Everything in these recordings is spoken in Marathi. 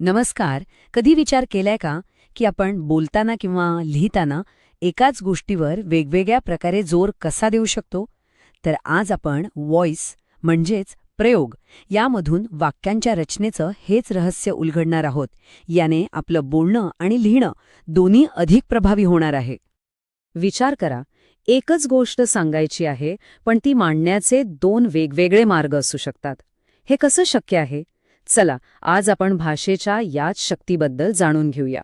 नमस्कार. कधी विचार केलाय का की आपण बोलताना किंवा लिहिताना एकाच गोष्टीवर वेगवेगळ्या प्रकारे जोर कसा देऊ शकतो? तर आज आपण व्हॉइस म्हणजेच प्रयोग यामधून वाक्यांच्या रचनेचं हेच रहस्य उलगडणार आहोत. याने आपलं बोलणं आणि लिहिणं दोन्ही अधिक प्रभावी होणार आहे. विचार करा. एकच गोष्ट सांगायची आहे पण ती मांडण्याचे दोन वेगवेगळे मार्ग असू शकतात. हे कसं शक्य आहे? चला आज आपण भाषेच्या याच शक्तीबद्दल जाणून घेऊया.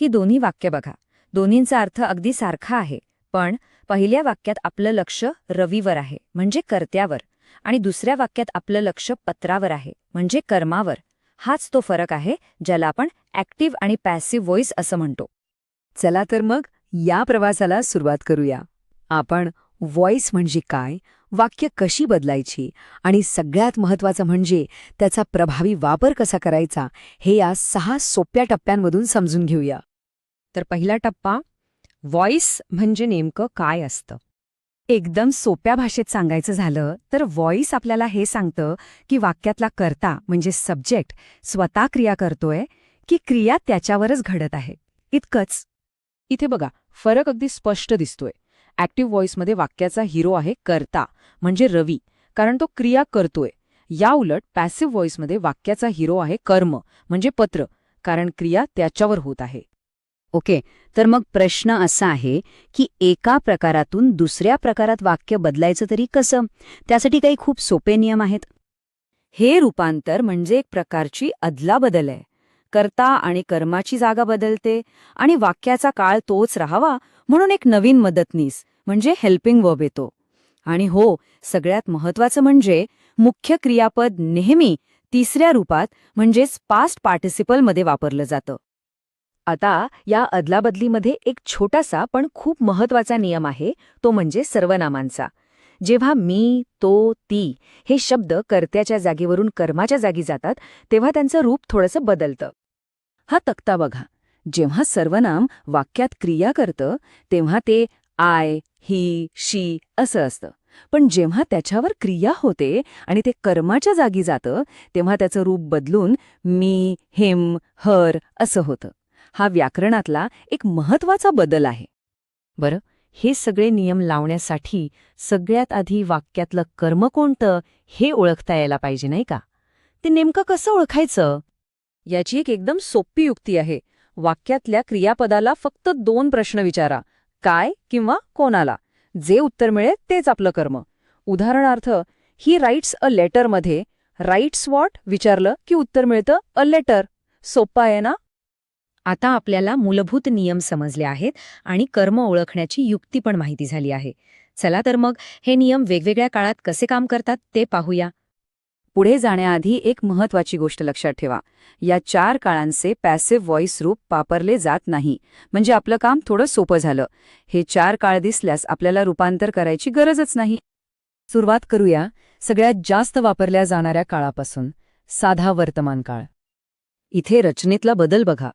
ही दोन्ही वाक्य बघा. दोन्हींचा अर्थ अगदी सारखा आहे पण पहिल्या वाक्यात आपलं लक्ष रवीवर आहे म्हणजे कर्त्यावर आणि दुसऱ्या वाक्यात आपलं लक्ष पत्रावर आहे म्हणजे कर्मावर. हाच तो फरक आहे ज्याला आपण ॲक्टिव्ह आणि पॅसिव्ह व्हॉइस असं म्हणतो. चला तर मग या प्रवासाला सुरुवात करूया. आपण व्हॉइस म्हणजे काय वाक्य कशी बदलायची आणि सगळ्यात महत्वाचं म्हणजे त्याचा प्रभावी वापर कसा करायचा हे या सहा सोप्या टप्प्यांमधून समजून घेऊया. तर पहिला टप्पा व्हॉइस म्हणजे नेमकं काय असतं? एकदम सोप्या भाषेत सांगायचं झालं तर व्हॉइस आपल्याला हे सांगतं की वाक्यातला कर्ता म्हणजे सब्जेक्ट स्वतः क्रिया करतोय की क्रिया त्याच्यावरच घडत आहे. इतकंच. इथे बघा फरक अगदी स्पष्ट दिसतोय. ॲक्टिव्ह व्हॉइसमध्ये वाक्याचा हिरो आहे कर्ता म्हणजे रवी. कारण तो क्रिया करतोय. या उलट पॅसिव्ह व्हॉइसमध्ये वाक्याचा हिरो आहे कर्म म्हणजे पत्र कारण क्रिया त्याच्यावर होत आहे. ओके तर मग प्रश्न असा आहे की एका प्रकारातून दुसऱ्या प्रकारात वाक्य बदलायचं तरी कसं? त्यासाठी काही खूप सोपे नियम आहेत. हे रूपांतर म्हणजे एक प्रकारची अदलाबदल आहे. कर्ता आणि कर्माची जागा बदलते आणि वाक्याचा काळ तोच राहावा म्हणून एक नवीन मदतनीस म्हणजे हेल्पिंग वर्ब येतो. आणि हो सगळ्यात महत्वाचं म्हणजे मुख्य क्रियापद नेहमी तिसऱ्या रूपात म्हणजेच पास्ट पार्टिसिपलमध्ये वापरलं जातं. आता या अदलाबदलीमध्ये एक छोटासा पण खूप महत्त्वाचा नियम आहे तो म्हणजे सर्वनामांचा. जेव्हा मी तो ती हे शब्द कर्त्याच्या जागेवरून कर्माच्या जागी जातात तेव्हा त्यांचं रूप थोडंसं बदलतं. हा तक्ता बघा. जेव्हा सर्वनाम वाक्यात क्रिया करतं तेव्हा ते आय ही शी असं असतं. पण जेव्हा त्याच्यावर क्रिया होते आणि ते कर्माच्या जागी जातं तेव्हा त्याचं रूप बदलून मी हिम हर असं होतं. हा व्याकरणातला एक महत्त्वाचा बदल आहे. बरं? हे सगळे नियम लावण्यासाठी सगळ्यात आधी वाक्यातलं कर्म कोणतं हे ओळखता यायला पाहिजे नाही का? ते नेमकं कसं ओळखायचं? याची एक एकदम सोपी युक्ती आहे. वाक्यातल्या क्रियापदाला फक्त दोन प्रश्न विचारा. काय किंवा कोणाला. जे उत्तर मिळेल तेच आपलं कर्म. उदाहरणार्थ ही राईट्स अ लेटरमध्ये राईट्स वॉट विचारलं की उत्तर मिळतं अ लेटर सोप्पा आहे ना? आता आपल्याला मूलभूत नियम समजले आहेत आणि कर्म ओळखण्याची युक्ती पण माहिती झाली आहे. चला तर मग हे नियम वेगवेगळ्या काळात कसे काम करतात ते पाहूया. पुढे जाण्याआधी एक महत्वाची गोष्ट लक्षात ठेवा. या चार काळांचे पॅसिव्ह व्हॉइस रूप वापरले जात नाही. म्हणजे आपलं काम थोडं सोपं झालं. हे चार काळ दिसल्यास आपल्याला रूपांतर करायची गरजच नाही. सुरुवात करूया. सगळ्यात जास्त वापरल्या जाणाऱ्या काळापासून. साधा वर्तमान काळ. इथे रचनेतला बदल बघा.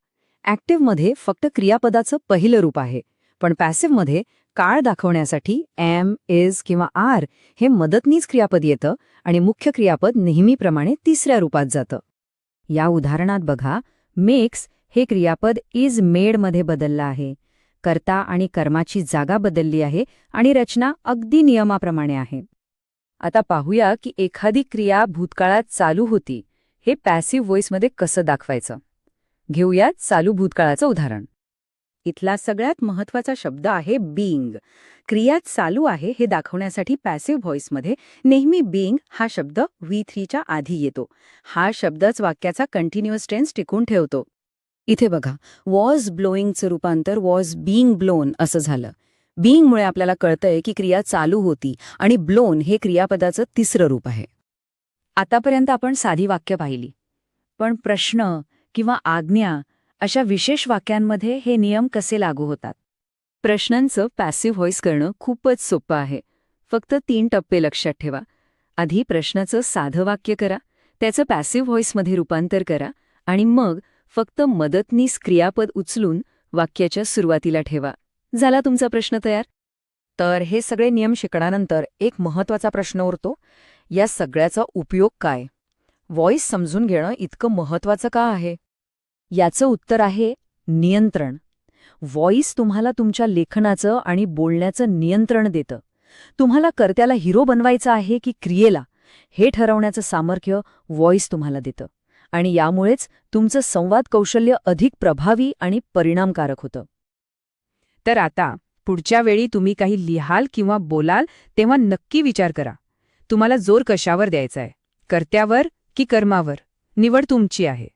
ॲक्टिव्हमध्ये फक्त क्रियापदाचं पहिलं रूप आहे पण पॅसिव्हमध्ये काळ दाखवण्यासाठी एम इज किंवा आर हे मदतनीच क्रियापद येतं आणि मुख्य क्रियापद नेहमीप्रमाणे तिसऱ्या रूपात जातं. या उदाहरणात बघा मेक्स हे क्रियापद इज मेडमध्ये बदललं आहे कर्ता आणि कर्माची जागा बदलली आहे आणि रचना अगदी नियमाप्रमाणे आहे. आता पाहूया की एखादी क्रिया भूतकाळात चालू होती हे पॅसिव्ह व्हॉइसमध्ये कसं दाखवायचं? घेऊयात चालू भूतकाळाचं उदाहरण. इथला सगळ्यात महत्त्वाचा शब्द आहे बीइंग क्रिया चालू आहे हे दाखवण्यासाठी पॅसिव्ह व्हॉइसमध्ये नेहमी बीइंग हा शब्द व्ही थ्रीच्या आधी येतो. हा शब्दच वाक्याचा कंटिन्युअस टेन्स टिकून ठेवतो. इथे बघा वॉज ब्लोईंगचं रूपांतर वॉज बीइंग ब्लोन असं झालं. बीइंगमुळे आपल्याला कळतंय की क्रिया चालू होती आणि ब्लोन हे क्रियापदाचं तिसरं रूप आहे. आतापर्यंत आपण साधी वाक्य पाहिली. पण प्रश्न किंवा आज्ञा अशा विशेष वाक्यांमध्ये हे नियम कसे लागू होतात? प्रश्नांचं पॅसिव्ह व्हॉइस करणं खूपच सोपं आहे. फक्त तीन टप्पे लक्षात ठेवा. आधी प्रश्नाचं साधं वाक्य करा त्याचं पॅसिव्ह व्हॉइसमध्ये रूपांतर करा आणि मग फक्त मदतनीस क्रियापद उचलून वाक्याच्या सुरुवातीला ठेवा. झाला तुमचा प्रश्न तयार? तर हे सगळे नियम शिकण्यानंतर एक महत्त्वाचा प्रश्न उरतो. या सगळ्याचा उपयोग काय? व्हॉइस समजून घेणं इतकं महत्वाचं का आहे? याचं उत्तर आहे नियंत्रण. व्हॉइस तुम्हाला तुमच्या लेखनाचं आणि बोलण्याचं नियंत्रण देतं. तुम्हाला कर्त्याला हिरो बनवायचं आहे की क्रियेला हे ठरवण्याचं सामर्थ्य व्हॉइस तुम्हाला देतं. आणि यामुळेच तुमचं संवाद कौशल्य अधिक प्रभावी आणि परिणामकारक होतं. तर आता पुढच्या वेळी तुम्ही काही लिहाल किंवा बोलाल तेव्हा नक्की विचार करा. तुम्हाला जोर कशावर द्यायचा आहे कर्त्यावर की कर्मावर. निवड तुमची आहे.